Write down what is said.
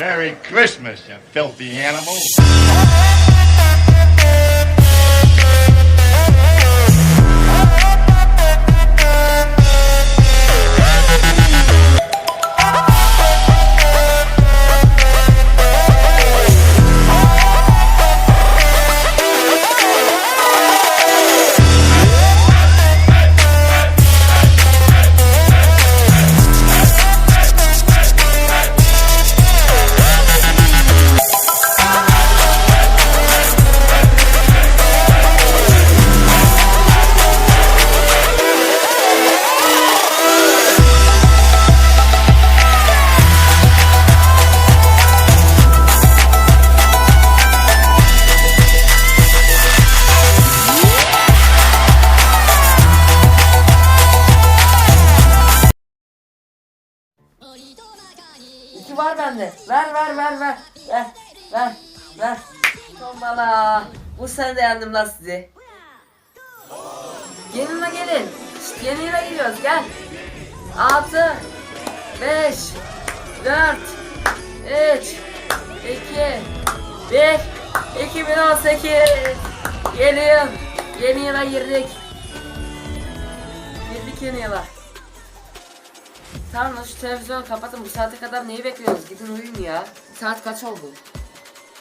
Merry Christmas, you filthy animal. İki var bende. Ver ver ver ver. Ver ver ver. Tombala. Bu sene de yendim lan sizi. Gelin gelin. Şşt, yeni yıla gidiyoruz gel. 6 5 4 3 2 1 2018 Yeni yıl. Yeni yıla girdik. Girdik yeni yıla. Tamam lan şu televizyonu kapatın bu saate kadar neyi bekliyoruz? Gidin uyuyun ya. Saat kaç oldu?